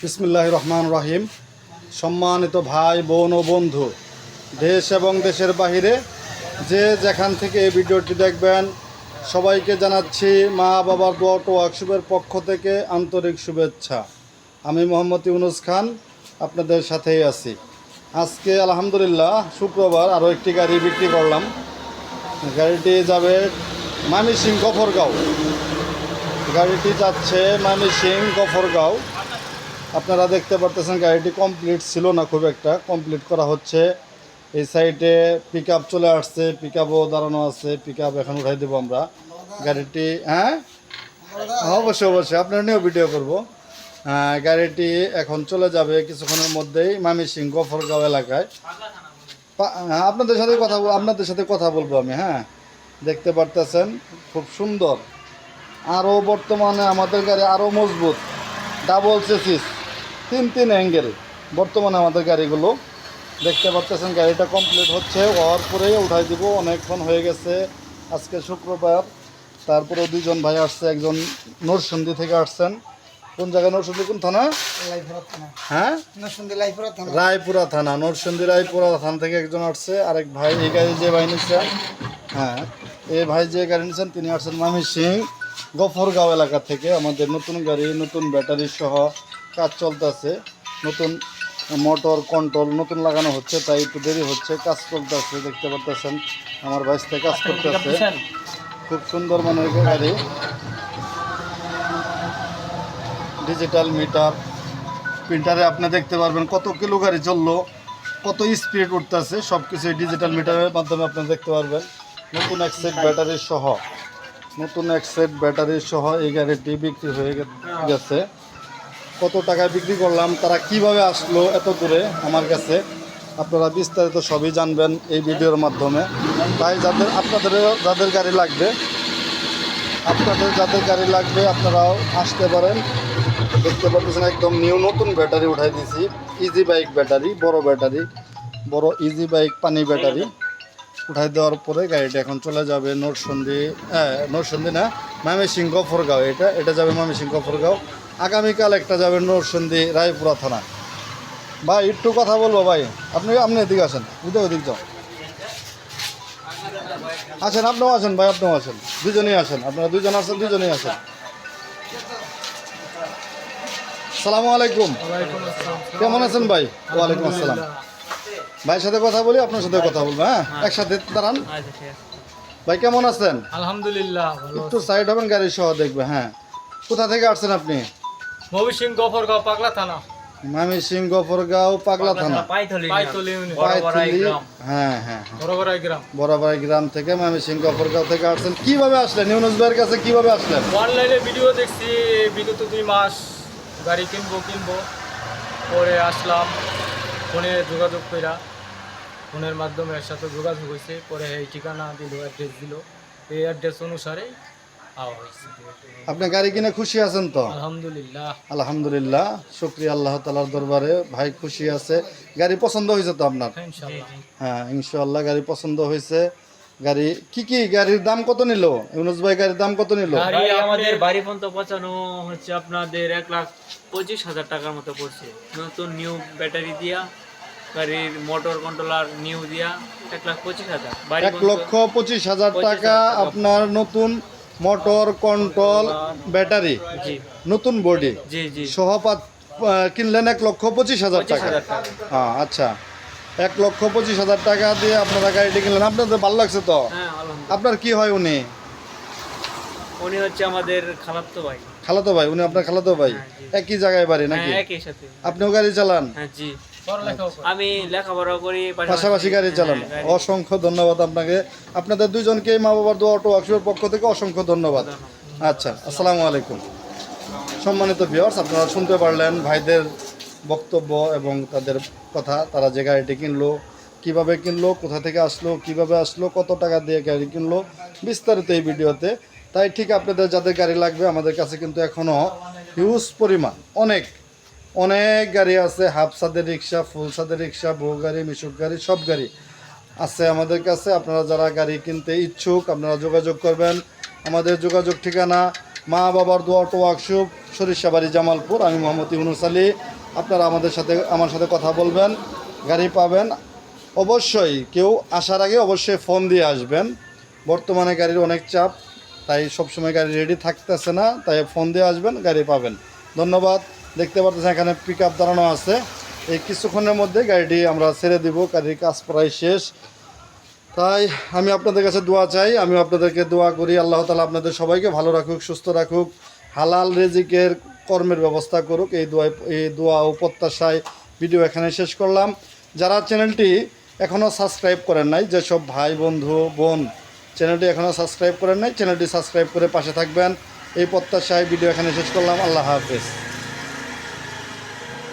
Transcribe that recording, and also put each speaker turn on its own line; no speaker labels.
বিসমুল্লাহ রহমান রহিম। সম্মানিত ভাই, বোন ও বন্ধু, দেশ এবং দেশের বাহিরে যে যেখান থেকে এই ভিডিওটি দেখবেন, সবাইকে জানাচ্ছি মা বাবার দোয়া ওয়ার্কশপের পক্ষ থেকে আন্তরিক শুভেচ্ছা। আমি মোহাম্মদ ইউনুস খান, আপনাদের সাথেই আছি। আজকে আলহামদুলিল্লাহ শুক্রবার আরও একটি গাড়ি বিক্রি করলাম। গাড়িটি যাবে মামিসিং গফরগাঁও। গাড়িটি যাচ্ছে সিং গফরগাঁও। আপনারা দেখতে পারতেছেন গাড়িটি কমপ্লিট ছিল না খুব একটা। কমপ্লিট করা হচ্ছে। এই সাইডে পিক চলে আসছে পিক আপও দাঁড়ানো আছে। পিক এখন উঠাই দেবো আমরা। গাড়িটি হ্যাঁ? অবশ্যই অবশ্যই। আপনার নিয়েও ভিডিও করব। হ্যাঁ গাড়িটি এখন চলে যাবে কিছুক্ষণের মধ্যেই মামিসিং গফরগাঁও এলাকায়। হ্যাঁ, আপনাদের সাথে কথা আপনাদের সাথে কথা বলব আমি হ্যাঁ? দেখতে পারতেছেন খুব সুন্দর। আরও বর্তমানে আমাদের গাড়ি আরও মজবুত। ডাবল চেসিস তিন তিন অ্যাঙ্গেল বর্তমানে আমাদের গাড়িগুলো দেখতে পাচ্ছেন গাড়িটা কমপ্লিট হচ্ছে। হওয়ার পরেই উঠাই দিব অনেকক্ষণ হয়ে গেছে। আজকে শুক্রবার তারপরে দুজন ভাই আসছে একজন নরসিংদী থেকে আসছেন। কোন জায়গায় নরসিংদী কোন থানা? হ্যাঁ? রায়পুরা থানা নরসিংদী রায়পুরা থানা থেকে একজন আসছে। আরেক ভাই এই গাড়ি যে ভাই নিচ্ছেন হ্যাঁ এই ভাই যে গাড়ি নিচ্ছেন তিনি আসছেন মামি সিং। গফরগাঁও এলাকা থেকে আমাদের নতুন গাড়ি নতুন ব্যাটারি সহ কাজ চলতেছে। নতুন মোটর কন্ট্রোল নতুন লাগানো হচ্ছে তাই একটু দেরি হচ্ছে। কাজ চলতেছে দেখতে পারতেছেন আমার ভাইসতে কাজ করতেছে। খুব সুন্দর মানের গাড়ি। ডিজিটাল মিটার প্রিন্টারে আপনি দেখতে পারবেন কত কিলো গাড়ি চলল কত স্পিড উঠতেছে সব কিছু ডিজিটাল মিটারের মাধ্যমে আপনি দেখতে পারবেন। নতুন এক সেট ব্যাটারি সহ। নতুন এক সেট ব্যাটারি সহ এই গাড়িটি বিক্রি হয়ে গেছে। কত টাকায় বিক্রি করলাম, তারা কীভাবে আসলো এত দূরে আমার কাছে, আপনারা বিস্তারিত সবই জানবেন এই ভিডিওর মাধ্যমে। তাই যাদের আপনাদের যাদের গাড়ি লাগবে, আপনাদের যাদের গাড়ি লাগবে, আপনারাও আসতে পারেন। দেখতে পাচ্ছেন একদম নিউ নতুন ব্যাটারি উঠাই দিয়েছি। ইজি বাইক ব্যাটারি বড় ব্যাটারি বড় ইজি বাইক পানি ব্যাটারি উঠাই দেওয়ার পরে গাড়িটা এখন চলে যাবে নোটসন্দি হ্যাঁ নোটসন্দি না ময়মনসিং গফরগাঁও এটা এটা যাবে ময়মনসিং গফরগাঁও আগামীকাল একটা যাবে নোটসন্দি রায়পুরা থানা। ভাই একটু কথা বলব ভাই। আপনি আপনি এদিকে আসেন বুঝতে ওদিক যাও। আছেন আপনিও আছেন ভাই আপনিও আছেন দুজনেই আছেন আপনারা দুজন আছেন দুজনেই আছেন সালামু আলাইকুম। কেমন আছেন ভাই? ওয়ালাইকুম আসসালাম। ভাইয়ের সাথে কথা বলি আপনার সাথে কথা বলব হ্যাঁ? একসাথে দাঁড়ান। ভাই কেমন আছেন?
আলহামদুলিল্লাহ
একটু সাইড হবেন গাড়ি সহ দেখবে হ্যাঁ। কোথা থেকে আসছেন আপনি?
মবি সিং গফরগাঁও পাগলা থানা।
মামি সিং গফরগাঁও পাগলা থানা। পাইথলি হ্যাঁ হ্যাঁ। হ্যাঁ
বড়বড়াই গ্রাম।
গ্রাম থেকে মামি সিং গফরগাঁও থেকে আসছেন। কীভাবে আসলেন? ইউনুস ভাইয়ের কাছে কীভাবে আসলেন?
অনলাইনে ভিডিও দেখছি বিগত দুই মাস গাড়ি কিনবো কিনবো। পরে আসলাম ফোনে যোগাযোগ কইরা। ফোনের মাধ্যমে এর সাথে যোগাযোগ হয়েছে। পরে এই ঠিকানা দিল অ্যাড্রেস দিল। এই অ্যাড্রেস অনুসারে
আপনি গাড়ি কিনে খুশি আছেন তো?
আলহামদুলিল্লাহ।
আলহামদুলিল্লাহ শুক্রিয়া আল্লাহ তালার দরবারে। ভাই খুশি আছে। গাড়ি পছন্দ হয়েছে তো আপনার? হ্যাঁ ইনশাল্লাহ গাড়ি পছন্দ হয়েছে। গাড়ি কি কি গাড়ির দাম কত নিল? ইউনুস ভাই গাড়ির দাম কত নিল?
গাড়ি আমাদের
বাড়ি পর্যন্ত পৌঁছানো হচ্ছে আপনাদের এক লাখ পঁচিশ হাজার টাকার মতো পড়ছে। নতুন নিউ ব্যাটারি দিয়া গাড়ির মোটর কন্ট্রোলার নিউ দিয়া এক লাখ পঁচিশ হাজার।
এক লক্ষ পঁচিশ হাজার টাকা আপনার নতুন মোটর কন্ট্রোল ব্যাটারি নতুন বডি
জি জি।
সহপাত কিনলেন এক লক্ষ পঁচিশ হাজার টাকা। হ্যাঁ আচ্ছা। এক লক্ষ পঁচিশ হাজার টাকা দিয়ে আপনারা গাড়িটি কিনলেন। আপনাদের ভালো লাগছে তো?
হ্যাঁ
আপনার কি হয় উনি?
উনি হচ্ছে আমাদের খালাতো ভাই।
খালাতো ভাই উনি আপনার খালাতো ভাই?
হ্যাঁ,
একই জায়গায় বাড়ি নাকি?
হ্যাঁ একই সাথে।
আপনিও গাড়ি চালান?
হ্যাঁ জি। আমি লেখাপড়া করি
পাশাপাশি গাড়ি চালান।
হ্যাঁ,
অসংখ্য ধন্যবাদ আপনাকে। আপনাদের দুজনকে মা বাবার দোয়া অটো ওয়ার্কশপের পক্ষ থেকে অসংখ্য ধন্যবাদ। আচ্ছা আসসালামু আলাইকুম। সম্মানিত ভিউয়ার্স আপনারা শুনতে পারলেন ভাইদের বক্তব্য এবং তাদের কথা। তারা যে গাড়িটি কিনলো কীভাবে কিনলো কোথা থেকে আসলো কীভাবে আসলো কত টাকা দিয়ে গাড়ি কিনলো বিস্তারিত এই ভিডিওতে। তাই ঠিক আপনাদের যাদের গাড়ি লাগবে আমাদের কাছে কিন্তু এখনও হিউজ পরিমাণ অনেক অনেক গাড়ি আছে হাফ সাদের রিক্সা ফুল সাদের রিক্সা, বউ গাড়ি, মিশুক গাড়ি, সব গাড়ি আছে আমাদের কাছে। আপনারা যারা গাড়ি কিনতে ইচ্ছুক, আপনারা যোগাযোগ করবেন। আমাদের যোগাযোগ ঠিকানা মা বাবার দোয়া ওয়ার্কশপ, সরিষাবাড়ি, জামালপুর। আমি মোহাম্মদ ইউনুস আলী। আপনারা আমাদের সাথে, আমার সাথে কথা বলবেন, গাড়ি পাবেন। অবশ্যই কেউ আসার আগে অবশ্যই ফোন দিয়ে আসবেন। বর্তমানে গাড়ির অনেক চাপ, তাই সবসময় গাড়ি রেডি থাকতেছে না, তাই ফোন দিয়ে আসবেন, গাড়ি পাবেন। ধন্যবাদ। দেখতে পাচ্ছেন এখানে পিক আপ দাঁড়ানো আছে। এই কিছুক্ষণের মধ্যে গাড়িটি আমরা ছেড়ে দিব, গাড়ির কাজ প্রায় শেষ। তাই আমি আপনাদের কাছে দোয়া চাই আমি আপনাদেরকে দোয়া করি। আল্লাহ তালা আপনাদের সবাইকে ভালো রাখুক, সুস্থ রাখুক, হালাল রেজিকের কর্মের ব্যবস্থা করুক। এই দোয়া এই দোয়া ও প্রত্যাশায় ভিডিও এখানে শেষ করলাম। যারা চ্যানেলটি এখনও সাবস্ক্রাইব করেন নাই, যেসব ভাই, বন্ধু, বোন চ্যানেলটি এখনও সাবস্ক্রাইব করেন নাই চ্যানেলটি সাবস্ক্রাইব করে পাশে থাকবেন। এই প্রত্যাশায় ভিডিও এখানে শেষ করলাম। আল্লাহ হাফেজ।